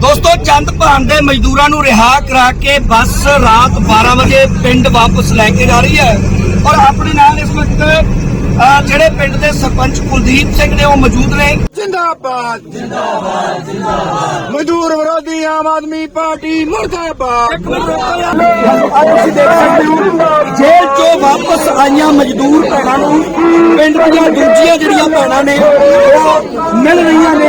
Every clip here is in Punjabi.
ਦੋਸਤੋ ਚੰਦ ਭਾਨ ਦੇ ਮਜ਼ਦੂਰਾਂ ਨੂੰ ਰਿਹਾ ਕਰਾ ਕੇ ਬੱਸ ਰਾਤ 12 ਵਜੇ ਪਿੰਡ ਵਾਪਸ ਲੈ ਕੇ ਜਾ ਰਹੀ ਹੈ। ਔਰ ਆਪਣੇ ਨਾਲ ਇਸ ਵਕਤ ਜਿਹੜੇ ਪਿੰਡ ਦੇ ਸਰਪੰਚ ਕੁਲਦੀਪ ਸਿੰਘ ਨੇ ਉਹ ਮੌਜੂਦ ਨੇ। ਜਿੰਦਾਬਾਦ। ਜਿੰਦਾਬਾਦ ਜਿੰਦਾਬਾਦ ਮਜ਼ਦੂਰ ਵਿਰੋਧੀ ਆਮ ਆਦਮੀ ਪਾਰਟੀ ਮੁਰਦਾਬਾਦ। ਤੁਸੀਂ ਦੇਖ ਸਕਦੇ ਹੋ ਜੇਲ੍ਹ ਚੋਂ ਵਾਪਸ ਆਈਆਂ ਮਜ਼ਦੂਰ ਭੈਣਾਂ ਨੂੰ ਪਿੰਡ ਦੀਆਂ ਦੂਜੀਆਂ ਜਿਹੜੀਆਂ ਭੈਣਾਂ ਨੇ ਉਹ ਮਿਲ ਰਹੀਆਂ ਨੇ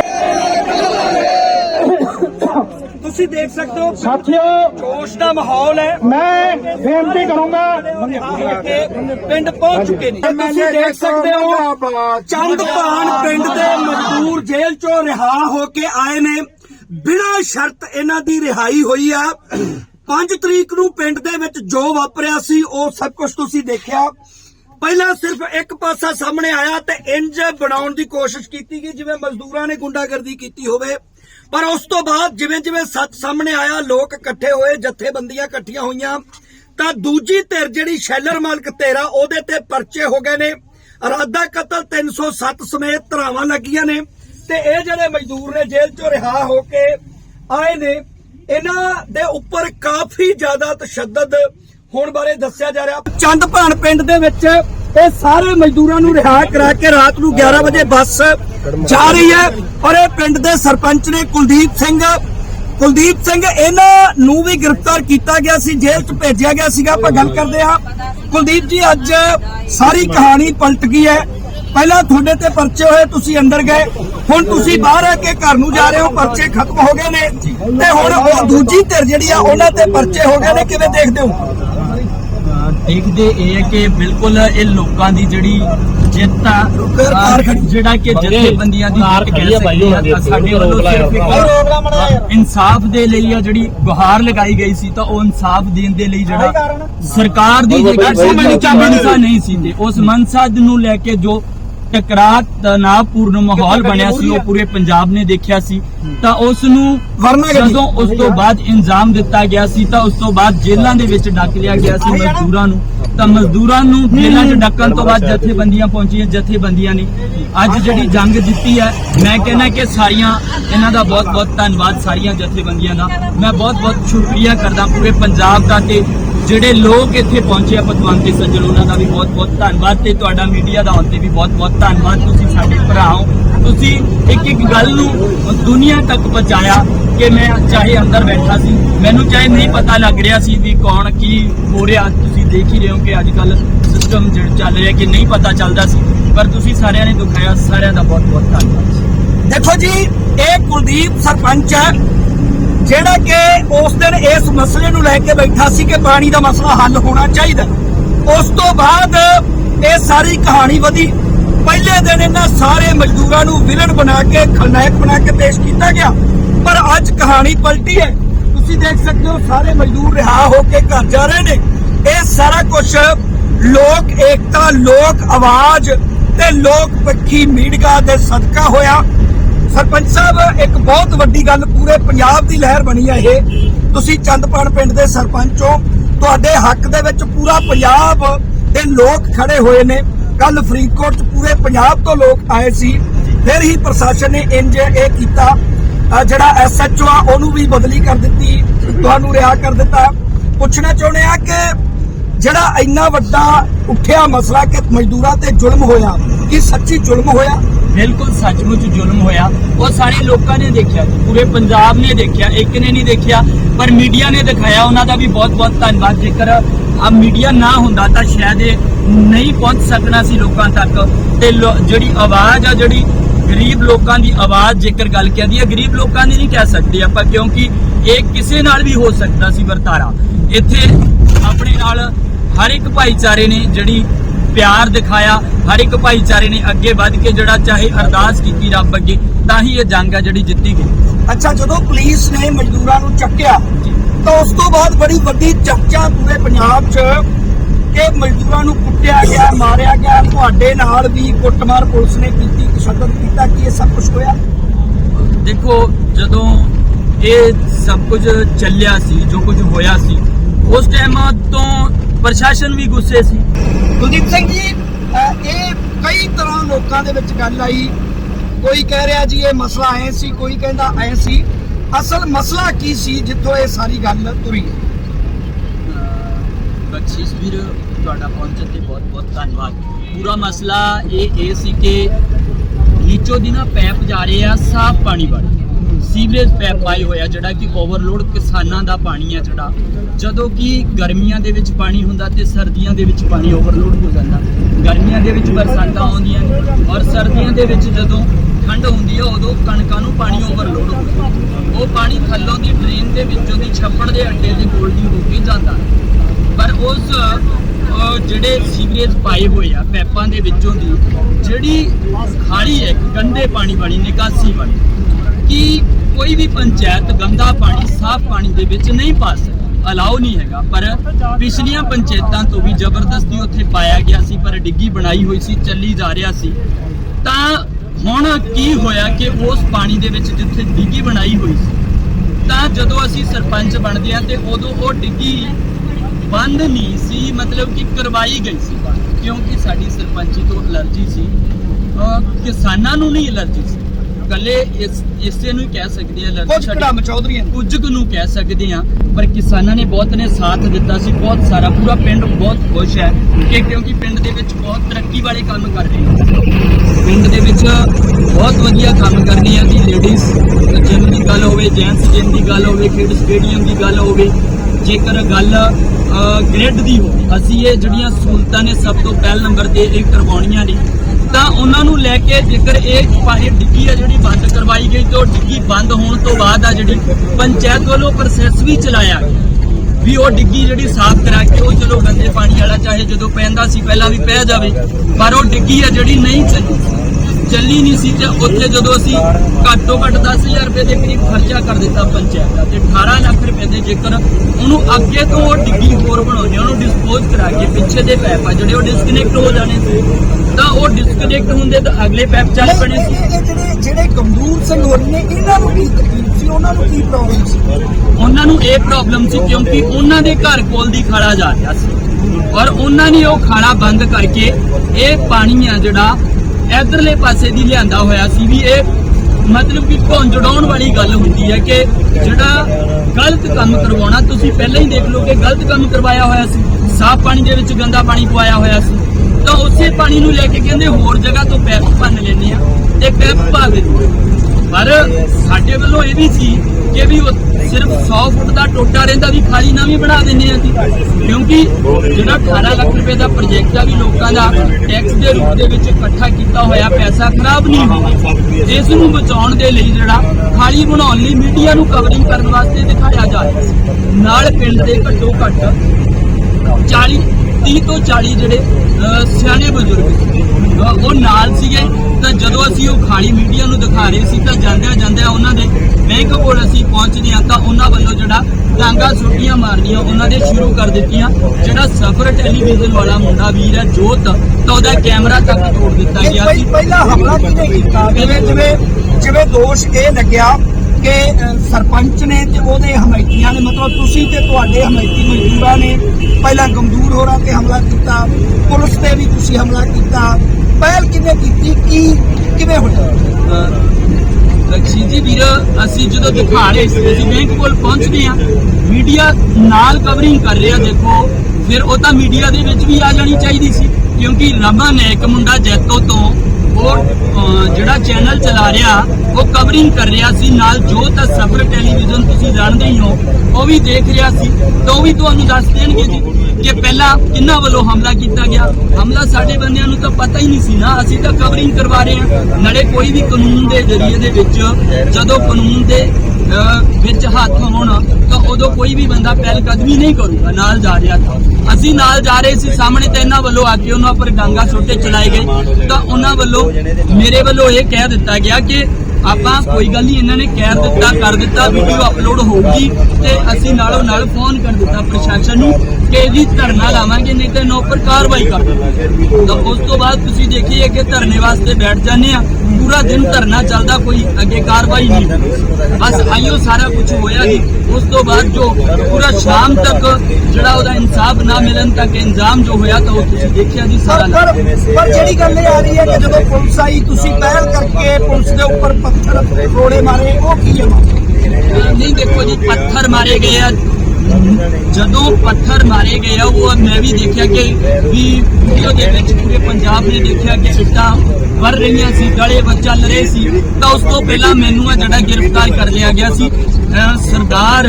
ਤੁਸੀਂ ਦੇਖ ਸਕਦੇ ਹੋ। ਸਾਥੀਓ ਜੋਸ਼ ਦਾ ਮਾਹੌਲ ਹੈ। ਮੈਂ ਬੇਨਤੀ ਕਰੂੰਗਾ। ਪਿੰਡ ਪਹੁੰਚ ਚੁੱਕੇ ਨੇ। ਤੁਸੀਂ ਦੇਖ ਸਕਦੇ ਹੋ ਜਿੰਦਾਬਾਦ ਚੰਦ ਭਾਨ ਪਿੰਡ ਦੇ ਮਜ਼ਦੂਰ ਜੇਲ੍ਹ ਚੋਂ ਰਿਹਾ ਹੋ ਕੇ ਆਏ ਨੇ। ਬਿਨਾਂ ਸ਼ਰਤ ਇਹਨਾਂ ਦੀ ਰਿਹਾਈ ਹੋਈ ਆ। 5 ਤਰੀਕ ਨੂੰ ਪਿੰਡ ਦੇ ਵਿੱਚ ਜੋ ਵਾਪਰਿਆ ਸੀ ਉਹ ਸਭ ਕੁਝ ਤੁਸੀਂ ਦੇਖਿਆ। ਪਹਿਲਾਂ ਸਿਰਫ ਇੱਕ ਪਾਸਾ ਸਾਹਮਣੇ ਆਇਆ ਤੇ ਇੰਜ ਬਣਾਉਣ ਦੀ ਕੋਸ਼ਿਸ਼ ਕੀਤੀ ਗਈ, ਜਿਵੇਂ ਮਜ਼ਦੂਰਾਂ ਨੇ ਗੁੰਡਾਗਰਦੀ ਕੀਤੀ ਹੋਵੇ। ਪਰ ਉਸ ਤੋਂ ਬਾਅਦ ਜਿਵੇਂ ਜਿਵੇਂ ਸੱਚ ਸਾਹਮਣੇ ਆਇਆ, ਲੋਕ ਇਕੱਠੇ ਹੋਏ, ਜਥੇਬੰਦੀਆਂ ਇਕੱਠੀਆਂ ਹੋਈਆਂ, ਤਾਂ ਦੂਜੀ ਧਿਰ ਜਿਹੜੀ ਸ਼ੈਲਰ ਮਾਲਕ ਤੇਰਾ ਉਹਦੇ ਤੇ ਪਰਚੇ ਹੋ ਗਏ ਨੇ। ਅਰਾਦਾ ਕਤਲ 307 ਸਮੇਤ ਧਰਾਵਾਂ ਲੱਗੀਆਂ ਨੇ ਤੇ ਇਹ ਜਿਹੜੇ ਮਜ਼ਦੂਰ ਨੇ ਜੇਲ੍ਹ ਚੋਂ ਰਿਹਾ ਹੋ ਕੇ ਆਏ ਨੇ, ਇਹਨਾਂ ਦੇ ਉੱਪਰ ਕਾਫੀ ਜ਼ਿਆਦਾ ਤਸ਼ੱਦਦ ਹੋਣ ਬਾਰੇ ਦੱਸਿਆ ਜਾ ਰਿਹਾ। ਚੰਦ ਭਾਣ ਪਿੰਡ ਦੇ ਵਿੱਚ ਇਹ ਸਾਰੇ ਮਜ਼ਦੂਰਾਂ ਨੂੰ ਰਿਹਾ ਕਰਾ ਕੇ ਰਾਤ ਨੂੰ 11 ਵਜੇ ਬੱਸ ਜਾ ਰਹੀ ਹੈ ਔਰ ਇਹ ਪਿੰਡ ਦੇ ਸਰਪੰਚ ਨੇ ਕੁਲਦੀਪ ਸਿੰਘ ਕੁਲਦੀਪ ਸਿੰਘ, ਇਹਨਾਂ ਨੂੰ ਵੀ ਗ੍ਰਿਫਤਾਰ ਕੀਤਾ ਗਿਆ ਸੀ, ਜੇਲ੍ਹ 'ਚ ਭੇਜਿਆ ਗਿਆ ਸੀਗਾ, ਆਪਾਂ ਗੱਲ ਕਰਦੇ ਹਾਂ। ਕੁਲਦੀਪ ਜੀ, ਅੱਜ ਸਾਰੀ ਕਹਾਣੀ ਪਲਟ ਗਈ ਹੈ। ਪਹਿਲਾਂ ਤੁਹਾਡੇ ਤੇ ਪਰਚੇ ਹੋਏ, ਤੁਸੀਂ ਅੰਦਰ ਗਏ। ਹੁਣ ਤੁਸੀਂ ਬਾਹਰ ਆ ਕੇ ਘਰ ਨੂੰ ਜਾ ਰਹੇ ਹੋ, ਪਰਚੇ ਖਤਮ ਹੋ ਗਏ ਨੇ। ਤੇ ਹੁਣ ਉਹ ਦੂਜੀ ਧਿਰ ਜਿਹੜੀ ਆ, ਉਹਨਾਂ ਤੇ ਪਰਚੇ ਹੋ ਗਏ ਨੇ, ਕਿਵੇਂ ਦੇਖਦੇ ਹੋ? ਦੇਖਦੇ ਇਹ ਹੈ ਕਿ ਬਿਲਕੁਲ ਇਹ ਲੋਕਾਂ ਦੀ ਜਿਹੜੀ ਜਿੱਤ ਆ। ਜਿਹੜਾ ਕਿ ਜਥੇਬੰਦੀਆਂ ਦੀ ਸਾਡੇ ਵੱਲੋਂ ਇੱਕ ਇਨਸਾਫ ਦੇ ਲਈ ਆ ਜਿਹੜੀ ਗੁਹਾਰ ਲਗਾਈ ਗਈ ਸੀ ਤਾਂ ਉਹ ਇਨਸਾਫ ਦੇਣ ਦੇ ਲਈ ਜਿਹੜਾ ਸਰਕਾਰ ਦੀ ਜਿਹੜੀ ਮਨਸਾ ਨਹੀਂ ਸੀ ਤੇ ਉਸ ਮਨਸਾ ਨੂੰ ਲੈ ਕੇ ਜੋ ਟਕਰਾਅ ਤਣਾਅਪੂਰਨ ਮਾਹੌਲ ਬਣਿਆ ਸੀ ਉਹ ਪੂਰੇ ਪੰਜਾਬ ਨੇ ਦੇਖਿਆ ਸੀ। ਤਾਂ ਉਸ ਨੂੰ। ਜਦੋਂ ਉਸ ਤੋਂ ਬਾਅਦ ਇੰਜ਼ਾਮ ਦਿੱਤਾ ਗਿਆ ਸੀ ਤਾਂ ਉਸ ਤੋਂ ਬਾਅਦ ਜੇਲ੍ਹਾਂ ਦੇ ਵਿੱਚ ਡੱਕ ਲਿਆ ਗਿਆ ਸੀ ਮਜ਼ਦੂਰਾਂ ਨੂੰ। ਤਾਂ ਮਜ਼ਦੂਰਾਂ ਨੂੰ ਜੇਲ੍ਹਾਂ 'ਚ ਡੱਕਣ ਤੋਂ ਬਾਅਦ ਜਥੇਬੰਦੀਆਂ ਪਹੁੰਚੀਆਂ ਜਥੇਬੰਦੀਆਂ ਨੇ। ਅੱਜ ਜਿਹੜੀ ਜੰਗ ਜਿੱਤੀ ਹੈ ਮੈਂ ਕਹਿੰਦਾ ਕਿ ਸਾਰੀਆਂ ਇਹਨਾਂ ਦਾ ਬਹੁਤ ਬਹੁਤ ਧੰਨਵਾਦ ਸਾਰੀਆਂ ਜਥੇਬੰਦੀਆਂ ਦਾ। ਮੈਂ ਬਹੁਤ ਬਹੁਤ ਸ਼ੁਕਰੀਆ ਕਰਦਾ ਪੂਰੇ ਪੰਜਾਬ ਦਾ ਤੇ ਜਿਹੜੇ ਲੋਕ ਇੱਥੇ ਪਹੁੰਚੇ ਆ ਪਤਵੰਤ ਤੇ ਸੱਜਣ, ਉਹਨਾਂ ਦਾ ਵੀ ਬਹੁਤ ਬਹੁਤ ਧੰਨਵਾਦ ਤੇ ਤੁਹਾਡਾ ਮੀਡੀਆ ਦਾ ਆਉਣ ਵੀ ਬਹੁਤ ਬਹੁਤ ਧੰਨਵਾਦ। ਤੁਸੀਂ ਸਾਡੇ ਭਰਾ ਹੋ। ਤੁਸੀਂ ਇੱਕ ਇੱਕ ਗੱਲ ਨੂੰ ਦੁਨੀਆ ਤੱਕ ਪਹੁੰਚਾਇਆ ਕਿ ਮੈਂ ਚਾਹੇ ਅੰਦਰ ਬੈਠਾ ਸੀ, ਮੈਨੂੰ ਚਾਹੇ ਨਹੀਂ ਪਤਾ ਲੱਗ ਰਿਹਾ ਸੀ ਵੀ ਕੌਣ, ਕੀ ਹੋ ਰਿਹਾ। ਤੁਸੀਂ ਦੇਖ ਹੀ ਰਹੇ ਹੋ ਕਿ ਅੱਜ ਕੱਲ ਸਿਸਟਮ ਜਿਹੜਾ ਚੱਲ ਰਿਹਾ ਕਿ ਨਹੀਂ ਪਤਾ ਚੱਲਦਾ ਸੀ। ਪਰ ਤੁਸੀਂ ਸਾਰਿਆਂ ਨੇ ਦਿਖਾਇਆ, ਸਾਰਿਆਂ ਦਾ ਬਹੁਤ ਬਹੁਤ ਧੰਨਵਾਦ। ਦੇਖੋ ਜੀ, ਇਹ ਕੁਲਦੀਪ ਸਰਪੰਚ ਹੈ। ਜਿਹੜਾ ਕਿ ਉਸ ਦਿਨ ਇਸ ਮਸਲੇ ਨੂੰ ਲੈ ਕੇ ਬੈਠਾ ਸੀ ਕਿ ਪਾਣੀ ਦਾ ਮਸਲਾ ਹੱਲ ਹੋਣਾ ਚਾਹੀਦਾ। ਉਸ ਤੋਂ ਬਾਅਦ ਇਹ ਸਾਰੀ ਕਹਾਣੀ ਵਧੀ। ਪਹਿਲੇ ਦਿਨ ਇਹਨਾਂ ਸਾਰੇ ਮਜ਼ਦੂਰਾਂ ਨੂੰ ਵਿਲਨ ਬਣਾ ਕੇ, ਖਲਨਾਇਕ ਬਣਾ ਕੇ ਪੇਸ਼ ਕੀਤਾ ਗਿਆ। ਪਰ ਅੱਜ ਕਹਾਣੀ ਪਲਟੀ ਹੈ। ਤੁਸੀਂ ਦੇਖ ਸਕਦੇ ਹੋ, ਸਾਰੇ ਮਜ਼ਦੂਰ ਰਿਹਾ ਹੋ ਕੇ ਘਰ ਜਾ ਰਹੇ ਨੇ। ਇਹ ਸਾਰਾ ਕੁਝ ਲੋਕ ਏਕਤਾ, ਲੋਕ ਆਵਾਜ਼ ਤੇ ਲੋਕ ਪੱਖੀ ਮੀਡੀਆ ਦੇ ਸਦਕਾ ਹੋਇਆ। ਸਰਪੰਚ ਸਾਹਿਬ, ਇੱਕ ਬਹੁਤ ਵੱਡੀ ਗੱਲ ਪੂਰੇ ਪੰਜਾਬ ਦੀ ਲਹਿਰ ਬਣੀ ਹੈ ਇਹ। ਤੁਸੀਂ ਚੰਦਪਾਣ ਪਿੰਡ ਦੇ ਸਰਪੰਚ ਹੋ। ਤੁਹਾਡੇ ਹੱਕ ਦੇ ਵਿੱਚ ਪੂਰਾ ਪੰਜਾਬ ਦੇ ਲੋਕ ਖੜੇ ਹੋਏ ਨੇ। ਕੱਲ ਫਰੀਦਕੋਟ ਚ ਪੂਰੇ ਪੰਜਾਬ ਤੋਂ ਲੋਕ ਆਏ ਸੀ। ਫਿਰ ਹੀ ਪ੍ਰਸ਼ਾਸਨ ਨੇ ਇੰਜ ਇਹ ਕੀਤਾ। ਅਹ ਜਿਹੜਾ ਐਸਐਚਓ ਆ, ਉਹਨੂੰ ਵੀ ਬਦਲੀ ਕਰ ਦਿੱਤੀ। ਤੁਹਾਨੂੰ ਰਿਹਾ ਕਰ ਦਿੱਤਾ। ਪੁੱਛਣਾ ਚਾਹੁੰਦੇ ਆ ਕਿ ਜਿਹੜਾ ਇੰਨਾ ਵੱਡਾ ਉੱਠਿਆ ਮਸਲਾ ਕਿ ਮਜ਼ਦੂਰਾਂ ਤੇ ਜ਼ੁਲਮ ਹੋਇਆ, ਕੀ ਸੱਚੀ ਜ਼ੁਲਮ ਹੋਇਆ? ਬਿਲਕੁਲ ਸੱਚਮੁੱਚ ਜ਼ੁਲਮ ਹੋਇਆ। ਉਹ ਸਾਰੇ ਲੋਕਾਂ ਨੇ ਦੇਖਿਆ, ਪੂਰੇ ਪੰਜਾਬ ਨੇ ਦੇਖਿਆ, ਇੱਕ ਨੇ ਨਹੀਂ ਦੇਖਿਆ, ਪਰ ਮੀਡੀਆ ਨੇ ਦਿਖਾਇਆ, ਉਹਨਾਂ ਦਾ ਵੀ ਬਹੁਤ-ਬਹੁਤ ਧੰਨਵਾਦ। ਜੇਕਰ ਆ ਮੀਡੀਆ ਨਾ ਹੁੰਦਾ ਤਾਂ ਸ਼ਾਇਦ ਇਹ ਨਹੀਂ ਪਹੁੰਚ ਸਕਣਾ ਸੀ ਲੋਕਾਂ ਤੱਕ। ਤੇ ਜਿਹੜੀ ਆਵਾਜ਼ ਆ, ਜਿਹੜੀ ਗਰੀਬ ਲੋਕਾਂ ਦੀ ਆਵਾਜ਼, ਜੇਕਰ ਗੱਲ ਕਹਦੀ ਹੈ ਗਰੀਬ ਲੋਕਾਂ ਦੀ ਨਹੀਂ ਕਹਿ ਸਕਦੇ ਆਪਾਂ, ਕਿਉਂਕਿ ਇਹ ਕਿਸੇ ਨਾਲ ਵੀ ਹੋ ਸਕਦਾ ਸੀ ਵਰਤਾਰਾ। ਇੱਥੇ ਆਪਣੇ ਨਾਲ ਹਰ ਇੱਕ ਭਾਈਚਾਰੇ ਨੇ ਜਿਹੜੀ ਪਿਆਰ ਦਿਖਾਇਆ ਹਰ ਇੱਕ ਭਾਈਚਾਰੇ ਨੇ ਅੱਗੇ ਵੱਧ ਕੇ ਜਿਹੜਾ ਚਾਹੇ ਅਰਦਾਸ ਕੀਤੀ ਰੱਬ ਅੱਗੇ ਤਾਂ ਹੀ ਇਹ ਜੰਗ ਆ ਜਿਹੜੀ ਜਿੱਤੀ ਗਈ। ਅੱਛਾ ਜਦੋਂ ਪੁਲਿਸ ਨੇ ਮਜ਼ਦੂਰਾਂ ਨੂੰ ਚੱਕਿਆ ਤਾਂ ਉਸ ਤੋਂ ਬਾਅਦ ਬੜੀ ਵੱਡੀ ਚਰਚਾ ਪੂਰੇ ਪੰਜਾਬ 'ਚ ਕਿ ਮਜ਼ਦੂਰਾਂ ਨੂੰ ਕੁੱਟਿਆ ਗਿਆ ਮਾਰਿਆ ਗਿਆ ਤੁਹਾਡੇ ਨਾਲ ਵੀ ਕੁੱਟਮਾਰ ਪੁਲਿਸ ਨੇ ਕੀਤੀ ਤਸ਼ੱਦਦ ਕੀਤਾ ਕਿ ਇਹ ਸਭ ਕੁਝ ਹੋਇਆ? ਦੇਖੋ ਜਦੋਂ ਇਹ ਸਭ ਕੁਝ ਚੱਲਿਆ ਸੀ ਜੋ ਕੁਝ ਹੋਇਆ ਸੀ ਉਸ ਟਾਈਮ ਤੋਂ ਪ੍ਰਸ਼ਾਸਨ ਵੀ ਗੁੱਸੇ ਸੀ। ਕੁਲਦੀਪ ਸਿੰਘ ਜੀ ਇਹ ਕਈ ਤਰ੍ਹਾਂ ਲੋਕਾਂ ਦੇ ਵਿੱਚ ਗੱਲ ਆਈ। ਕੋਈ ਕਹਿ ਰਿਹਾ ਜੀ ਇਹ ਮਸਲਾ ਐ ਸੀ ਕੋਈ ਕਹਿੰਦਾ ਐ ਸੀ। ਅਸਲ ਮਸਲਾ ਕੀ ਸੀ ਜਿੱਥੋਂ ਇਹ ਸਾਰੀ ਗੱਲ ਤੁਰੀ? ਬਖਸ਼ਿਸ਼ ਵੀਰ ਤੁਹਾਡਾ ਪਹੁੰਚਣ ਤੇ ਬਹੁਤ ਬਹੁਤ ਧੰਨਵਾਦ। ਪੂਰਾ ਮਸਲਾ ਇਹ ਇਹ ਸੀ ਕਿ ਨੀਚੋ ਦੀ ਨਾ ਪੈਪ ਜਾ ਰਹੇ ਆ ਸਾਫ਼ ਪਾਣੀ ਵਾਲੇ। ਸੀਵਰੇਜ ਪੈਪ ਪਾਏ ਹੋਇਆ ਜਿਹੜਾ ਕਿ ਓਵਰਲੋਡ ਕਿਸਾਨਾਂ ਦਾ ਪਾਣੀ ਹੈ ਜਿਹੜਾ। ਜਦੋਂ ਕਿ ਗਰਮੀਆਂ ਦੇ ਵਿੱਚ ਪਾਣੀ ਹੁੰਦਾ ਤੇ ਸਰਦੀਆਂ ਦੇ ਵਿੱਚ ਪਾਣੀ ਓਵਰਲੋਡ ਹੋ ਜਾਂਦਾ। ਗਰਮੀਆਂ ਦੇ ਵਿੱਚ ਬਰਸਾਤਾਂ ਆਉਂਦੀਆਂ ਨੇ ਔਰ ਸਰਦੀਆਂ ਦੇ ਵਿੱਚ ਜਦੋਂ ਠੰਡ ਹੁੰਦੀ ਹੈ ਉਦੋਂ ਕਣਕਾਂ ਨੂੰ ਪਾਣੀ ਓਵਰਲੋਡ ਹੋ ਜਾਂਦਾ ਉਹ ਪਾਣੀ ਥੱਲੋਂ ਦੀ ਡਰੇਨ ਦੇ ਵਿੱਚੋਂ ਦੀ ਛੱਪੜ ਦੇ ਅੱਡੇ ਦੇ ਕੋਲ ਦੀ ਹੋ ਕੇ ਜਾਂਦਾ। ਪਰ ਉਸ ਜਿਹੜੇ ਸੀਵਰੇਜ ਪਾਏ ਹੋਏ ਆ, ਪੈਪਾਂ ਦੇ ਵਿੱਚੋਂ ਦੀ, ਜਿਹੜੀ ਖਾਲੀ ਹੈ, ਇੱਕ ਗੰਦੇ ਪਾਣੀ ਵਾਲੀ, ਨਿਕਾਸੀ ਵਾਲੀ, ਕਿ ਕੋਈ ਵੀ ਪੰਚਾਇਤ ਗੰਦਾ ਪਾਣੀ, ਸਾਫ਼ ਪਾਣੀ ਦੇ ਵਿੱਚ ਨਹੀਂ ਪਾ ਸਕਦੀ। ਅਲਾਉ ਨਹੀਂ ਹੈਗਾ। ਪਰ ਪਿਛਲੀਆਂ ਪੰਚਾਇਤਾਂ ਤੋਂ ਵੀ ਜ਼ਬਰਦਸਤੀ ਉੱਥੇ ਪਾਇਆ ਗਿਆ ਸੀ, ਪਰ ਡਿੱਗੀ ਬਣਾਈ ਹੋਈ ਸੀ, ਚੱਲੀ ਜਾ ਰਿਹਾ ਸੀ। ਤਾਂ ਹੁਣ ਕੀ ਹੋਇਆ ਕਿ ਉਸ ਪਾਣੀ ਦੇ ਵਿੱਚ ਜਿੱਥੇ ਡਿੱਗੀ ਬਣਾਈ ਹੋਈ ਸੀ, ਤਾਂ ਜਦੋਂ ਅਸੀਂ ਸਰਪੰਚ ਬਣਦੇ ਆ ਤੇ ਉਦੋਂ ਉਹ ਡਿੱਗੀ ਬੰਦ ਨਹੀਂ ਸੀ, ਮਤਲਬ ਕਿ ਕਰਵਾਈ ਗਈ ਸੀ। ਕਿਉਂਕਿ ਸਾਡੀ ਸਰਪੰਚੀ ਤੋਂ ਅਲਰਜੀ ਸੀ। ਕਿਸਾਨਾਂ ਨੂੰ ਨਹੀਂ ਅਲਰਜੀ ਸੀ। ਕੱਲੇ ਇਸ ਇਸੇ ਨੂੰ ਹੀ ਕਹਿ ਸਕਦੇ ਆ ਕੁਝ ਕੜਮ ਚੌਧਰੀਆਂ ਨੂੰ। ਕੁਝ ਕੁ ਨੂੰ ਕਹਿ ਸਕਦੇ ਆ ਪਰ ਕਿਸਾਨਾਂ ਨੇ ਬਹੁਤ ਨੇ ਸਾਥ ਦਿੱਤਾ ਸੀ ਬਹੁਤ ਸਾਰਾ ਪੂਰਾ ਪਿੰਡ ਬਹੁਤ ਖੁਸ਼ ਹੈ ਕਿ ਕਿਉਂਕਿ ਪਿੰਡ ਦੇ ਵਿੱਚ ਬਹੁਤ ਤਰੱਕੀ ਵਾਲੇ ਕੰਮ ਕਰ ਰਹੇ ਨੇ। ਪਿੰਡ ਦੇ ਵਿੱਚ ਬਹੁਤ ਵਧੀਆ ਕੰਮ ਕਰਨੀਆਂ ਦੀ ਲੇਡੀਜ਼ ਜਿਮ ਦੀ ਗੱਲ ਹੋਵੇ ਜੈਂਟਸ ਜਿਮ ਦੀ ਗੱਲ ਹੋਵੇ ਖੇਡ ਸਟੇਡੀਅਮ ਦੀ ਗੱਲ ਹੋਵੇ ਜੇਕਰ ਗੱਲ ਗ੍ਰਿਡ ਦੀ ਹੋ, ਅਸੀਂ ਇਹ ਜਿਹੜੀਆਂ ਸਹੂਲਤਾਂ ਨੇ ਸਭ ਤੋਂ ਪਹਿਲ ਨੰਬਰ ਤੇ ਇਹ ਕਰਵਾਉਣੀਆਂ ਨੇ, ਤਾਂ ਉਹਨਾਂ ਨੂੰ ਲੈ ਕੇ ਜੇਕਰ ਇਹ ਪਾਹੇ ਡਿੱਗੀ ਆ ਜਿਹੜੀ ਬੰਦ ਕਰਵਾਈ ਗਈ ਤੇ ਉਹ ਡਿੱਗੀ ਬੰਦ ਹੋਣ ਤੋਂ ਬਾਅਦ ਆ ਜਿਹੜੀ ਪੰਚਾਇਤ ਵੱਲੋਂ ਪ੍ਰੋਸੈਸ ਵੀ ਚਲਾਇਆ ਵੀ ਉਹ ਡਿੱਗੀ ਜਿਹੜੀ ਸਾਫ਼ ਕਰਾ ਕੇ ਉਹ ਚਲੋ ਗੰਦੇ ਪਾਣੀ ਵਾਲਾ ਚਾਹੇ ਜਦੋਂ ਪੈਂਦਾ ਸੀ ਪਹਿਲਾਂ ਵੀ ਪੈ ਜਾਵੇ, ਪਰ ਉਹ ਡਿੱਗੀ ਆ ਜਿਹੜੀ ਨਹੀਂ ਚੱਲੀ ਚੱਲੀ ਨਹੀਂ ਸੀ ਤੇ ਉੱਥੇ ਜਦੋਂ ਅਸੀਂ ਘੱਟੋ ਘੱਟ 10000 ਰੁਪਏ ਦੇ ਕਰੀਬ ਖਰਚਾ ਕਰ ਦਿੱਤਾ ਪੰਚਾਇਤ ਦਾ ਤੇ 18 ਲੱਖ ਰੁਪਏ ਦੇ ਜੇਕਰ ਉਹਨੂੰ ਅੱਗੇ ਤੋਂ ਉਹ ਡਿੱਗੀ ਹੋਰ ਬਣਾਉਣੀ ਉਹਨੂੰ ਡਿਸਪੋਜ਼ ਕਰਾ ਕੇ ਪਿੱਛੇ ਦੇ ਪੈਪ ਆ ਜਿਹੜੇ ਉਹ ਡਿਸਕਨੈਕਟ ਹੋ ਜਾਣੇ ਸੀ। ਤਾਂ ਉਹ ਡਿਸਕਨੈਕਟ ਹੁੰਦੇ ਤਾਂ ਅਗਲੇ ਪੈਪ ਚੱਲ ਪਣੇ ਸੀ। ਜਿਹੜੇ ਜਿਹੜੇ ਗੰਦੂਰ ਸਿੰਘ ਹੋਰੀ ਨੇ ਇਹਨਾਂ ਨੂੰ ਕੀ ਤਕਲੀਫ ਸੀ? ਉਹਨਾਂ ਨੂੰ ਕੀ ਪ੍ਰੋਬਲਮ ਸੀ? ਉਹਨਾਂ ਨੂੰ ਇਹ ਪ੍ਰੋਬਲਮ ਸੀ ਕਿਉਂਕਿ ਉਹਨਾਂ ਦੇ ਘਰ ਕੋਲ ਦੀ ਖਾਲਾ ਜਾ ਰਿਹਾ ਸੀ। ਔਰ ਉਹਨਾਂ ਨੇ ਉਹ ਖਾਲਾ ਬੰਦ ਕਰਕੇ ਇਹ ਪਾਣੀ ਆ ਜਿਹੜਾ ਇਧਰਲੇ ਪਾਸੇ ਦੀ ਲਿਆਂਦਾ ਹੋਇਆ ਸੀ ਵੀ ਇਹ ਮਤਲਬ ਕਿ ਭੌਂਜੜਾਉਣ ਵਾਲੀ ਗੱਲ ਹੁੰਦੀ ਹੈ ਕਿ ਜਿਹੜਾ ਗਲਤ ਕੰਮ ਕਰਵਾਉਣਾ, ਤੁਸੀਂ ਪਹਿਲਾਂ ਹੀ ਦੇਖ ਲਓ ਕਿ ਗਲਤ ਕੰਮ ਕਰਵਾਇਆ ਹੋਇਆ ਸੀ, ਸਾਫ਼ ਪਾਣੀ ਦੇ ਵਿੱਚ ਗੰਦਾ ਪਾਣੀ ਪਵਾਇਆ ਹੋਇਆ ਸੀ, ਤਾਂ ਉਸੇ ਪਾਣੀ ਨੂੰ ਲੈ ਕੇ ਕਹਿੰਦੇ ਹੋਰ ਜਗ੍ਹਾ ਤੋਂ ਪੈਪ ਭੰਨ ਲੈਂਦੇ ਆ ਤੇ ਪੈਪ ਪਾ ਦਿੰਦੇ ਪਰ ਸਾਡੇ ਵੱਲੋਂ ਇਹ ਵੀ ਸੀ ਕਿ ਵੀ ਉਹ ਸਿਰਫ 100 ਫੁੱਟ ਦਾ ਟੋਟਾ ਰਹਿੰਦਾ ਵੀ ਖਾਲੀ ਨਾ ਵੀ ਬਣਾ ਦਿੰਦੇ ਆ ਜੀ ਕਿਉਂਕਿ ਜਿਹੜਾ 18 ਲੱਖ ਰੁਪਏ ਦਾ ਪ੍ਰੋਜੈਕਟ ਆ ਵੀ ਲੋਕਾਂ ਦਾ ਟੈਕਸ ਦੇ ਰੂਪ ਦੇ ਵਿੱਚ ਇਕੱਠਾ ਕੀਤਾ ਹੋਇਆ, ਪੈਸਾ ਖਰਾਬ ਨਹੀਂ ਹੋਣਾ। ਇਸ ਨੂੰ ਬਚਾਉਣ ਦੇ ਲਈ ਜਿਹੜਾ ਖਾਲੀ ਬਣਾਉਣ ਲਈ ਮੀਡੀਆ ਨੂੰ ਕਵਰਿੰਗ ਕਰਨ ਵਾਸਤੇ ਦਿਖਾਇਆ ਜਾ ਰਿਹਾ ਸੀ। ਨਾਲ ਪਿੰਡ ਦੇ ਘੱਟੋ ਘੱਟ 40 30 ਤੋਂ 40 ਜਿਹੜੇ ਸਿਆਣੇ ਬਜ਼ੁਰਗ ਉਹ ਨਾਲ ਸੀਗੇ। ਤਾਂ ਜਦੋਂ ਅਸੀਂ ਉਹ ਖਾਲੀ ਮੀਡੀਆ ਨੂੰ ਦਿਖਾ ਰਹੇ ਸੀ ਤਾਂ ਜਾਂਦਿਆਂ ਜਾਂਦਿਆਂ ਉਹਨਾਂ ਦੇ ਬੈਂਕ ਕੋਲ ਅਸੀਂ ਪਹੁੰਚਦੇ ਹਾਂ ਤਾਂ ਉਹਨਾਂ ਵੱਲੋਂ ਜਿਹੜਾ ਡਾਂਗਾ ਛੁੱਟੀਆਂ ਮਾਰਨੀਆਂ ਉਹਨਾਂ ਦੇ ਸ਼ੁਰੂ ਕਰ ਦਿੱਤੀਆਂ। ਜਿਹੜਾ ਸਫਰ ਟੈਲੀਵਿਜ਼ਨ ਵਾਲਾ ਮੁੰਡਾ ਵੀਰ ਹੈ ਜੋਤ ਤਾਂ ਉਹਦਾ ਕੈਮਰਾ ਤੱਕ ਤੋੜ ਦਿੱਤਾ ਗਿਆ ਸੀ। ਪਹਿ- ਪਹਿਲਾ ਹਮਲਾ ਕਿਹਨੇ ਕੀਤਾ? ਜਿਵੇਂ ਜਿਵੇਂ ਜਿਵੇਂ ਦੋਸ਼ ਇਹ ਲੱਗਿਆ ਕਿ ਸਰਪੰਚ ਨੇ ਤੇ ਉਹਦੇ ਹਮਾਇਤੀਆਂ ਨੇ ਮਤਲਬ ਤੁਸੀਂ ਤੇ ਤੁਹਾਡੇ ਹਮਾਇਤੀ ਮਜ਼ਦੂਰਾਂ ਨੇ ਪਹਿਲਾਂ ਗੰਦੂਰ ਹੋਰਾਂ ਤੇ ਹਮਲਾ ਕੀਤਾ ਪੁਲਿਸ ਤੇ ਵੀ ਤੁਸੀਂ ਹਮਲਾ ਕੀਤਾ। ਪਹਿਲ ਕਿਹਨੇ ਕੀਤੀ? ਕੀ ਕਿਵੇਂ ਹੋਇਆ? ਲਕਸ਼ੀ ਜੀ ਵੀਰ, ਅਸੀਂ ਜਦੋਂ ਦਿਖਾ ਰਹੇ ਅਸੀਂ ਬੈਂਕ ਕੋਲ ਪਹੁੰਚਦੇ ਆ ਮੀਡੀਆ ਨਾਲ ਕਵਰਿੰਗ ਕਰ ਰਿਹਾ ਦੇਖੋ, ਫਿਰ ਉਹ ਤਾਂ ਮੀਡੀਆ ਦੇ ਵਿੱਚ ਵੀ ਆ ਜਾਣੀ ਚਾਹੀਦੀ ਸੀ, ਕਿਉਂਕਿ ਰਮਨ ਹੈ ਇੱਕ ਮੁੰਡਾ ਜੈਤੋ ਤੋਂ, ਉਹ ਜਿਹੜਾ ਚੈਨਲ ਚਲਾ ਰਿਹਾ, ਉਹ ਕਵਰਿੰਗ ਕਰ ਰਿਹਾ ਸੀ, ਨਾਲ ਜੋ ਤਾਂ ਸਫਰ ਟੈਲੀਵਿਜ਼ਨ ਤੁਸੀਂ ਜਾਣਦੇ ਹੀ ਹੋ, ਉਹ ਵੀ ਦੇਖ ਰਿਹਾ ਸੀ, ਤਾਂ ਉਹ ਵੀ ਤੁਹਾਨੂੰ ਦੱਸ ਦੇਣਗੇ ਜੀ। ਕਿ ਪਹਿਲਾਂ ਕਿੰਨਾ ਵੱਲੋਂ ਹਮਲਾ ਕੀਤਾ ਗਿਆ? ਹਮਲਾ ਸਾਡੇ ਬੰਦਿਆਂ ਨੂੰ ਤਾਂ ਪਤਾ ਹੀ ਨਹੀਂ ਸੀ ਨਾ। ਅਸੀਂ ਤਾਂ ਕਵਰਿੰਗ ਕਰਵਾ ਰਹੇ ਹਾਂ। ਨਾਲੇ ਕੋਈ ਵੀ ਕਾਨੂੰਨ ਦੇ ਜ਼ਰੀਏ ਦੇ ਵਿੱਚ ਜਦੋਂ ਕਾਨੂੰਨ ਦੇ ਅਹ, ਵਿੱਚ ਹੱਥ ਹੋਣ ਤਾਂ ਉਦੋਂ ਕੋਈ ਵੀ ਬੰਦਾ ਪਹਿਲ ਕਦਮੀ ਨਹੀਂ ਕਰੂਗਾ। ਨਾਲ ਜਾ ਰਿਹਾ ਤਾਂ। ਅਸੀਂ ਨਾਲ ਜਾ ਰਹੇ ਸੀ। ਸਾਹਮਣੇ ਤੇ ਇਹਨਾਂ ਵੱਲੋਂ ਆ ਕੇ ਉਹਨਾਂ ਉੱਪਰ ਡਾਂਗਾ ਛੋਟੇ ਚਲਾਏ ਗਏ। ਤਾਂ ਉਹਨਾਂ ਵੱਲੋਂ ਮੇਰੇ ਵੱਲੋਂ ਇਹ ਕਹਿ ਦਿੱਤਾ ਗਿਆ ਕਿ ਆਪਾਂ ਕੋਈ ਗੱਲ ਨਹੀਂ, ਇਹਨਾਂ ਨੇ ਕਹਿ ਦਿੱਤਾ, ਕਰ ਦਿੱਤਾ ਵੀਡੀਓ ਅਪਲੋਡ ਹੋਊਗੀ ਤੇ ਅਸੀਂ ਨਾਲੋਂ ਨਾਲ ਫੋਨ ਕਰ ਦਿੱਤਾ ਪ੍ਰਸ਼ਾਸਨ ਨੂੰ ਕਿ ਇਹਦੀ ਧਰਨਾ ਲਾਵਾਂਗੇ, ਨਹੀਂ ਤੇ ਇਹਨਾਂ ਉੱਪਰ ਕਾਰਵਾਈ ਕਰ ਦੇਵਾਂਗੇ ਤਾਂ ਉਸ ਤੋਂ ਬਾਅਦ ਤੁਸੀਂ ਦੇਖੀਏ ਕਿ ਧਰਨੇ ਵਾਸਤੇ ਬੈਠ ਜਾਂਦੇ ਆ, ਪੂਰਾ ਦਿਨ ਧਰਨਾ ਚੱਲਦਾ, ਕੋਈ ਅੱਗੇ ਕਾਰਵਾਈ ਨਹੀਂ। ਬਸ ਆਈਓ, ਸਾਰਾ ਕੁਝ ਹੋਇਆ ਜੀ ਉਸ ਤੋਂ ਬਾਅਦ ਜੋ ਪੂਰਾ ਸ਼ਾਮ ਤੱਕ ਜਿਹੜਾ ਉਹਦਾ ਇਨਸਾਫ ਨਾ ਮਿਲਣ ਤੱਕ ਇੰਜਾਮ ਜੋ ਹੋਇਆ ਤਾਂ ਉਹ ਤੁਸੀਂ ਦੇਖਿਆ ਜੀ ਸਾਰਾ ਪਰ ਪਰ ਜਿਹੜੀ ਗੱਲ ਇਹ ਆ ਰਹੀ ਹੈ ਕਿ ਜਦੋਂ ਪੁਲਿਸ ਆਈ ਤੁਸੀਂ ਪਹਿਲ ਕਰਕੇ ਪੁਲਿਸ ਦੇ ਉੱਪਰ ਪੱਥਰ ਰੋੜੇ ਮਾਰੇ ਉਹ ਕੀ ਹੈ? ਨਹੀਂ ਦੇਖੋ ਜੀ ਪੱਥਰ ਮਾਰੇ ਗਏ ਆ ਜਦੋਂ ਪੱਥਰ ਮਾਰੇ ਗਏ ਆ, ਉਹ ਮੈਂ ਵੀ ਦੇਖਿਆ ਕਿ ਵੀ ਵੀਡੀਓ ਦੇ ਵਿੱਚ ਪੂਰੇ ਪੰਜਾਬ ਨੇ ਦੇਖਿਆ ਕਿ ਇੱਟਾਂ ਵਰ ਰਹੀਆਂ ਸੀ, ਗਲੇ ਵੱਜ ਚੱਲ ਰਹੇ ਸੀ। ਤਾਂ ਉਸ ਤੋਂ ਪਹਿਲਾਂ ਮੈਨੂੰ ਆ ਜਿਹੜਾ ਗ੍ਰਿਫਤਾਰ ਕਰ ਲਿਆ ਗਿਆ ਸੀ, ਅਹ ਸਰਦਾਰ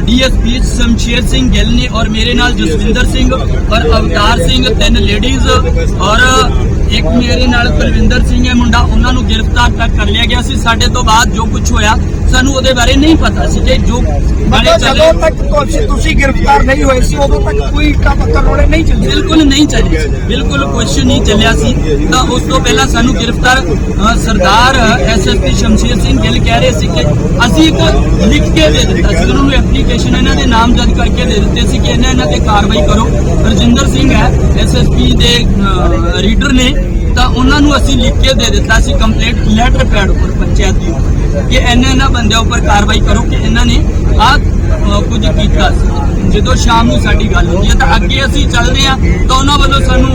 ਡੀਐਸਪੀ ਸ਼ਮਸ਼ੇਰ ਸਿੰਘ ਗਿੱਲ ਨੇ ਔਰ ਮੇਰੇ ਨਾਲ ਜਸਵਿੰਦਰ ਸਿੰਘ ਔਰ ਅਵਤਾਰ ਸਿੰਘ, ਤਿੰਨ ਲੇਡੀਜ਼ ਔਰ ਇੱਕ ਮੇਰੇ ਨਾਲ ਕੁਲਵਿੰਦਰ ਸਿੰਘ ਹੈ ਮੁੰਡਾ ਉਹਨਾਂ ਨੂੰ ਗ੍ਰਿਫਤਾਰ ਤੱਕ ਕਰ ਲਿਆ ਗਿਆ ਸੀ। ਸਾਡੇ ਤੋਂ ਬਾਅਦ ਜੋ ਕੁਝ ਹੋਇਆ ਸਾਨੂੰ ਉਹਦੇ ਬਾਰੇ ਨਹੀਂ ਪਤਾ ਸੀ ਕਿ ਜੋ ਬਾਰੇ ਜਦੋਂ ਤੱਕ ਤੁਸੀਂ ਗ੍ਰਿਫਤਾਰ ਨਹੀਂ ਹੋਏ ਸੀ ਉਦੋਂ ਤੱਕ ਕੋਈ ਇੱਟਾਂ ਪੱਥਰ ਰੋੜੇ ਨਹੀਂ ਚੱਲੇ? ਬਿਲਕੁਲ ਨਹੀਂ ਚੱਲਿਆ। ਬਿਲਕੁਲ ਕੁਐਸਚਨ ਨਹੀਂ ਚੱਲਿਆ ਸੀ। ਤਾਂ ਉਸ ਤੋਂ ਪਹਿਲਾਂ ਸਾਨੂੰ ਗ੍ਰਿਫਤਾਰ ਸਰਦਾਰ ਐਸਐਸਪੀ ਸ਼ਮਸ਼ੀਰ ਸਿੰਘ ਗਿੱਲ ਕਹਿ ਰਹੇ ਸੀ ਕਿ ਅਸੀਂ ਇੱਕ ਲਿਖ ਕੇ ਦੇ ਦਿੱਤਾ ਸੀ। ਉਹਨਾਂ ਨੂੰ ਐਪਲੀਕੇਸ਼ਨ ਇਹਨਾਂ ਦੇ ਨਾਮਜ਼ਦ ਕਰਕੇ ਦੇ ਦਿੱਤੇ ਸੀ ਕਿ ਇਹਨਾਂ ਇਹਨਾਂ ਤੇ ਕਾਰਵਾਈ ਕਰੋ। ਰਜਿੰਦਰ ਸਿੰਘ ਹੈ ਐਸਐਸਪੀ ਦੇ ਰੀਡਰ ਨੇ। ਤਾਂ ਉਹਨਾਂ ਨੂੰ ਅਸੀਂ ਲਿਖ ਕੇ ਦੇ ਦਿੱਤਾ ਸੀ ਕੰਪਲੀਟ ਲੈਟਰ ਪੈਡ ਉੱਪਰ, ਪੰਚਾਇਤ ਦੀ ਕਿ ਇਹਨਾਂ ਇਹਨਾਂ ਬੰਦਿਆਂ ਉੱਪਰ ਕਾਰਵਾਈ ਕਰੋ ਕਿ ਇਹਨਾਂ ਨੇ ਆ ਕੁਝ ਕੀਤਾ ਸੀ। ਜਦੋਂ ਸ਼ਾਮ ਨੂੰ ਸਾਡੀ ਗੱਲ ਹੁੰਦੀ ਹੈ ਤਾਂ ਅੱਗੇ ਅਸੀਂ ਚੱਲਦੇ ਆ ਤਾਂ ਉਹਨਾਂ ਵੱਲੋਂ ਸਾਨੂੰ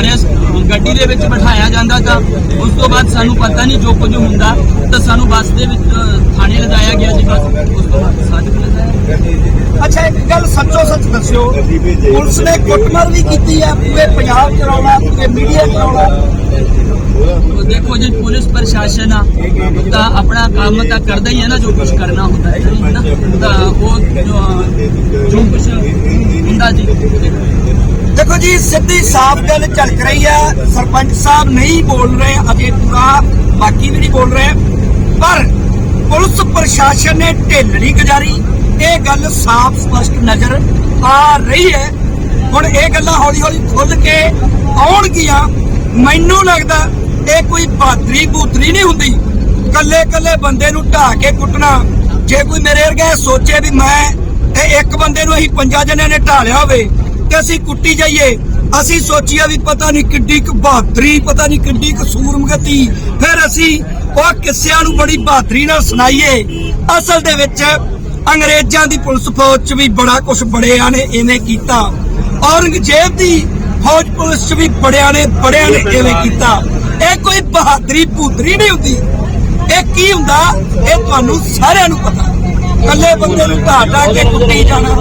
ਅਰੈਸਟ, ਗੱਡੀ ਦੇ ਵਿੱਚ ਬਿਠਾਇਆ ਜਾਂਦਾ ਤਾਂ ਉਸ ਤੋਂ ਬਾਅਦ ਸਾਨੂੰ ਪਤਾ ਨਹੀਂ ਜੋ ਕੁਝ ਹੁੰਦਾ, ਤਾਂ ਸਾਨੂੰ ਬੱਸ ਦੇ ਵਿੱਚ ਥਾਣੇ ਲਿਜਾਇਆ ਗਿਆ ਜੀ ਬਸ ਉਸ ਤੋਂ ਬਾਅਦ ਸਾਡੇ ਕੋਲ ਲਿਜਾਇਆ ਗਿਆ। ਅੱਛਾ ਇੱਕ ਗੱਲ ਸੱਚੋ ਸੱਚ ਦੱਸਿਓ ਪੁਲਿਸ ਨੇ ਕੁੱਟਮਾਰ ਵੀ ਕੀਤੀ ਹੈ ਪੂਰੇ ਪੰਜਾਬ ਚਲਾਉਣਾ ਪੂਰੇ ਮੀਡੀਆ ਚਲਾਉਣਾ। ਦੇਖੋ ਜੀ ਪੁਲਿਸ ਪ੍ਰਸ਼ਾਸਨ ਆ ਤਾਂ ਆਪਣਾ ਕੰਮ ਤਾਂ ਕਰਦਾ ਹੀ ਹੈ ਨਾ ਜੋ ਕੁਝ ਕਰਨਾ ਹੁੰਦਾ ਹੈ ਨਾ ਤਾਂ ਉਹ ਜੋ- ਜੋ ਕੁਝ ਹੁੰਦਾ ਜੀ। ਦੇਖੋ ਜੀ ਸਿੱਧੀ ਸਾਫ਼ ਗੱਲ ਝਲਕ ਰਹੀ ਹੈ ਸਰਪੰਚ ਸਾਹਿਬ ਨਹੀਂ ਬੋਲ ਰਹੇ ਅਜੇ ਪੂਰਾ ਬਾਕੀ ਵੀ ਨਹੀਂ ਬੋਲ ਰਹੇ ਪਰ ਪੁਲਿਸ ਪ੍ਰਸ਼ਾਸਨ ਨੇ ਢਿੱਲ ਨਹੀਂ ਗੁਜ਼ਾਰੀ। ਇਹ ਗੱਲ ਸਾਫ਼, ਸਪਸ਼ਟ ਨਜ਼ਰ ਆ ਰਹੀ ਹੈ। ਹੁਣ ਇਹ ਗੱਲਾਂ ਹੌਲੀ ਹੌਲੀ ਖੁੱਲ ਕੇ ਆਉਣਗੀਆਂ। ਮੈਨੂੰ ਲੱਗਦਾ ਇਹ ਕੋਈ ਬਹਾਦਰੀ ਬੂਤਰੀ ਨਹੀਂ ਹੁੰਦੀ। ਕੱਲੇ ਕੱਲੇ ਬੰਦੇ ਨੂੰ ਢਾ ਕੇ ਕੁੱਟਣਾ। ਜੇ ਕੋਈ ਮੇਰੇ ਵਰਗਾ ਸੋਚੇ ਵੀ ਮੈਂ ਇਹ ਇੱਕ ਬੰਦੇ ਨੂੰ ਅਸੀਂ ਪੰਜਾਂ ਜਣਿਆਂ ਨੇ ਢਾ ਲਿਆ ਹੋਵੇ ਤੇ ਅਸੀਂ ਕੁੱਟੀ ਜਾਈਏ, ਅਸੀਂ ਸੋਚੀਏ ਵੀ ਪਤਾ ਨਹੀਂ ਕਿੱਡੀ ਕੁ ਬਹਾਦਰੀ, ਪਤਾ ਨਹੀਂ ਕਿੱਡੀ ਕੁ ਸੂਰਮਗਤੀ। ਫਿਰ ਅਸੀਂ ਉਹ ਕਿੱਸਿਆਂ ਨੂੰ ਬੜੀ ਬਹਾਦਰੀ ਨਾਲ ਸੁਣਾਈਏ। ਅਸਲ ਦੇ ਵਿੱਚ ਅੰਗਰੇਜ਼ਾਂ ਦੀ ਪੁਲਿਸ ਫੌਜ 'ਚ ਵੀ ਬੜਾ ਕੁਝ ਬੜਿਆਂ ਨੇ ਇਵੇਂ ਕੀਤਾ। ਔਰੰਗਜ਼ੇਬ ਦੀ ਫੌਜ ਪੁਲਿਸ 'ਚ ਵੀ ਬੜਿਆਂ ਨੇ ਬੜਿਆਂ ਨੇ ਇਵੇਂ ਕੀਤਾ। ਇਹ ਕੋਈ ਬਹਾਦਰੀ ਭੂਦਰੀ ਨਹੀਂ ਹੁੰਦੀ। ਇਹ ਕੀ ਹੁੰਦਾ? ਇਹ ਤੁਹਾਨੂੰ ਸਾਰਿਆਂ ਨੂੰ ਪਤਾ। ਕੱਲੇ ਬੰਦੇ ਨੂੰ ਢਾਹ ਢਾਹ ਕੇ ਕੁੱਟੀ ਜਾਣਾ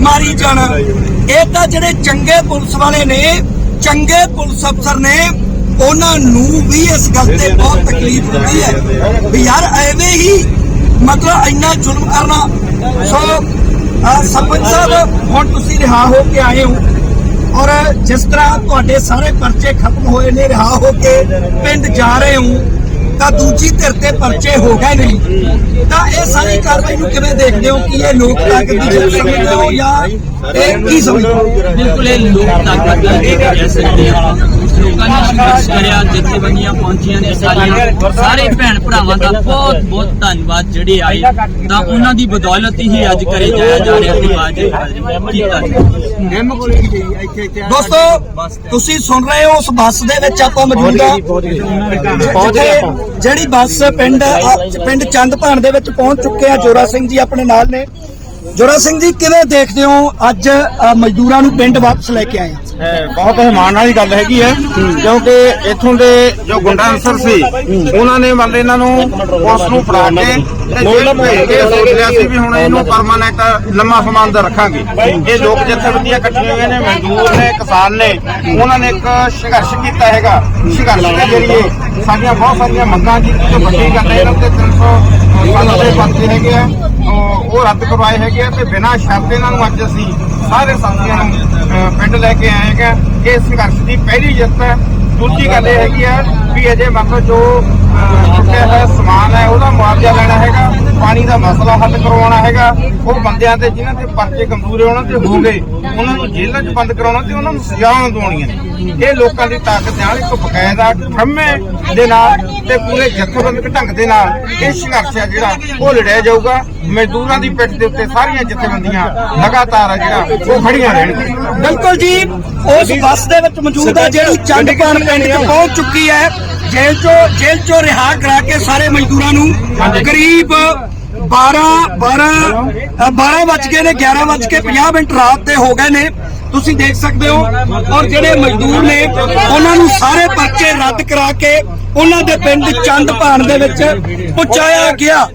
ਮਾਰੀ ਜਾਣਾ। ਇਹ ਤਾਂ ਜਿਹੜੇ ਚੰਗੇ ਪੁਲਿਸ ਵਾਲੇ ਨੇ ਚੰਗੇ ਪੁਲਿਸ ਅਫਸਰ ਨੇ ਉਹਨਾਂ ਨੂੰ ਵੀ ਇਸ ਗੱਲ ਤੇ ਬਹੁਤ ਤਕਲੀਫ ਹੁੰਦੀ ਹੈ। ਵੀ ਯਾਰ ਐਵੇਂ ਹੀ ਮਤਲਬ ਇੰਨਾ ਜ਼ੁਲਮ ਕਰਨਾ। ਸੋ ਸਰਪੰਚ ਸਾਹਿਬ, ਹੁਣ ਤੁਸੀਂ ਰਿਹਾ ਹੋ ਕੇ ਆਏ ਹੋ। ਔਰ ਜਿਸ ਤਰ੍ਹਾਂ ਤੁਹਾਡੇ ਸਾਰੇ ਪਰਚੇ ਖਤਮ ਹੋਏ ਨੇ, ਰਿਹਾ ਹੋ ਕੇ ਪਿੰਡ ਜਾ ਰਹੇ ਹੋ, ਤਾਂ ਦੂਜੀ ਧਿਰ ਤੇ ਪਰਚੇ ਹੋ ਗਏ ਨਹੀਂ ਤਾਂ ਇਹ ਸਾਰੀ ਕਾਰਵਾਈ ਨੂੰ ਕਿਵੇਂ ਦੇਖਦੇ ਹੋ ਕਿ ਇਹ ਲੋਕ ਤਾਕਤ ਦੀ ਜਿੱਤ ਸਮਝਦੇ ਹੋ ਜਾਂ ਇਹ ਕੀ ਸਮਝਦੇ ਹੋ? ਬਿਲਕੁਲ, ਇਹ ਲੋਕ ਤਾਕਤ ਦਾ ਇੱਕ ਕਹਿ ਸਕਦੇ ਆ। ਲੋਕਾਂ ਨੇ ਸੰਘਰਸ਼ ਕਰਿਆ ਜਥੇਬੰਦੀਆਂ ਪਹੁੰਚੀਆਂ ਨੇ ਸਾਰੀਆਂ। ਸਾਰੇ ਭੈਣ ਭਰਾਵਾਂ ਦਾ ਬਹੁਤ ਬਹੁਤ ਧੰਨਵਾਦ ਜਿਹੜੇ ਆਏ। ਤਾਂ ਉਹਨਾਂ ਦੀ ਬਦੌਲਤ ਹੀ ਅੱਜ ਕਰੇ ਜਾਇਆ ਜਾ ਰਿਹਾ ਤੇ ਬਾਜ ਦੋਸਤੋ ਤੁਸੀਂ ਸੁਣ ਰਹੇ ਹੋ ਉਸ ਬੱਸ ਦੇ ਵਿੱਚ ਆਪਾਂ ਮੌਜੂਦ ਆ ਜਿਹੜੀ ਬੱਸ ਪਿੰਡ ਆ, ਪਿੰਡ ਚੰਦਪਾਣ ਦੇ ਵਿੱਚ ਪਹੁੰਚ ਚੁੱਕੇ ਆ ਜੋਰਾ ਸਿੰਘ ਜੀ ਆਪਣੇ ਨਾਲ ਨੇ। ਜੋਰਾ ਸਿੰਘ ਜੀ ਕਿਵੇਂ ਦੇਖਦੇ ਹੋ ਅੱਜ ਅ, ਮਜ਼ਦੂਰਾਂ ਨੂੰ ਪਿੰਡ ਵਾਪਸ ਲੈ ਕੇ ਆਏ? ਆ? ਇਹ ਬਹੁਤ ਮਾਣ ਵਾਲੀ ਗੱਲ ਹੈਗੀ ਹੈ ਕਿਉਂਕਿ ਇੱਥੋਂ ਦੇ ਜੋ ਗੁੰਡਾ ਅਨਸਰ ਸੀ ਉਹਨਾਂ ਨੇ ਮੰਨ ਇਹਨਾਂ ਨੂੰ ਪੁਲਿਸ ਨੂੰ ਫੜਾ ਕੇ ਤੇ ਜੇਲ੍ਹ ਭੇਜ ਕੇ ਸੋਚ ਲਿਆ ਸੀ ਵੀ ਹੁਣ ਇਹਨੂੰ ਪਰਮਾਨੈਂਟ ਲੰਮਾ ਸਮਾਂ ਅੰਦਰ ਰੱਖਾਂਗੇ। ਇਹ ਲੋਕ ਜਥੇਬੰਦੀਆਂ ਇਕੱਠੀਆਂ ਹੋਈਆਂ ਨੇ ਮਜ਼ਦੂਰ ਨੇ ਕਿਸਾਨ ਨੇ ਉਹਨਾਂ ਨੇ ਇੱਕ ਸੰਘਰਸ਼ ਕੀਤਾ ਹੈਗਾ। ਸੰਘਰਸ਼ ਦੇ ਜ਼ਰੀਏ ਸਾਡੀਆਂ ਬਹੁਤ ਸਾਰੀਆਂ ਮੰਗਾਂ ਜੀ ਤੇ ਵੱਡੀ ਗੱਲ ਹੈ ਇਹਨਾਂ ਤੇ 300 ਦੇ ਪਰਚੇ ਹੈਗੇ ਆ। ਉਹ ਰੱਦ ਕਰਵਾਏ ਹੈਗੇ ਆ ਤੇ ਬਿਨਾਂ ਸ਼ਰਤ ਇਹਨਾਂ ਨੂੰ ਅੱਜ ਅਸੀਂ ਸਾਰੇ ਸਾਥੀਆਂ ਨੂੰ ਪਿੰਡ ਲੈ ਕੇ ਆਏ ਹੈਗਾ ਇਹ ਸੰਘਰਸ਼ ਦੀ ਪਹਿਲੀ ਜਿੱਤ ਹੈ। ਦੂਜੀ ਗੱਲ ਇਹ ਹੈਗੀ ਆ ਵੀ ਅਜੇ ਮਤਲਬ ਜੋ ਟੁੱਟਿਆ ਹੋਇਆ ਸਮਾਨ ਹੈ, ਉਹਦਾ ਮੁਆਵਜ਼ਾ ਲੈਣਾ ਹੈਗਾ, ਪਾਣੀ ਦਾ ਮਸਲਾ ਹੱਲ ਕਰਵਾਉਣਾ ਹੈਗਾ, ਉਹ ਬੰਦਿਆਂ ਤੇ ਜਿਨ੍ਹਾਂ ਤੇ ਪਰਚੇ ਕਮਜ਼ੋਰ ਹੈ ਉਹਨਾਂ ਤੇ ਹੋ ਗਏ, ਉਹਨਾਂ ਨੂੰ ਜੇਲ੍ਹਾਂ 'ਚ ਬੰਦ ਕਰਾਉਣਾ ਤੇ ਉਹਨਾਂ ਨੂੰ ਸਜ਼ਾਵਾਂ ਦਿਵਾਉਣੀਆਂ ਨੇ। ਇਹ ਲੋਕਾਂ ਦੀ ਤਾਕਤ ਨਾਲ ਇੱਕ ਬਕਾਇਦਾ ਠੰਮੇ ਦੇ ਨਾਲ ਤੇ ਪੂਰੇ ਜਥੇਬੰਦਕ ਢੰਗ ਦੇ ਨਾਲ ਇਹ ਸੰਘਰਸ਼ ਹੈ ਜਿਹੜਾ ਉਹ ਲੜਿਆ ਜਾਊਗਾ। ਮਜ਼ਦੂਰਾਂ ਦੀ ਪਿੱਠ ਦੇ ਉੱਤੇ ਸਾਰੀਆਂ ਜਥੇਬੰਦੀਆਂ ਲਗਾਤਾਰ ਆ ਜਿਹੜਾ ਉਹ ਖੜੀਆਂ ਰਹਿਣਗੀਆਂ। ਬਿਲਕੁਲ ਜੀ ਉਸ ਬੱਸ ਦੇ ਵਿੱਚ ਮੌਜੂਦ ਆ ਜਿਹੜੀ ਚੰਦਪਾਣ ਪਿੰਡ 'ਚ ਪਹੁੰਚ ਚੁੱਕੀ ਹੈ। ਜੇਲ੍ਹ ਚੋਂ ਜੇਲ੍ਹ ਚੋਂ ਰਿਹਾ ਕਰਾ ਕੇ ਸਾਰੇ ਮਜ਼ਦੂਰਾਂ ਨੂੰ। ਕਰੀਬ 12 12 ਅ, 12 ਵੱਜ ਗਏ ਨੇ 11 ਵੱਜ ਕੇ 50 ਮਿੰਟ ਰਾਤ ਦੇ ਹੋ ਗਏ ਨੇ। ਤੁਸੀਂ ਦੇਖ ਸਕਦੇ ਹੋ। ਔਰ ਜਿਹੜੇ ਮਜ਼ਦੂਰ ਨੇ, ਉਹਨਾਂ ਨੂੰ ਸਾਰੇ ਪਰਚੇ ਰੱਦ ਕਰਾ ਕੇ ਉਹਨਾਂ ਦੇ ਪਿੰਡ ਚੰਦ ਭਾਣ ਦੇ ਵਿੱਚ ਪਹੁੰਚਾਇਆ ਗਿਆ।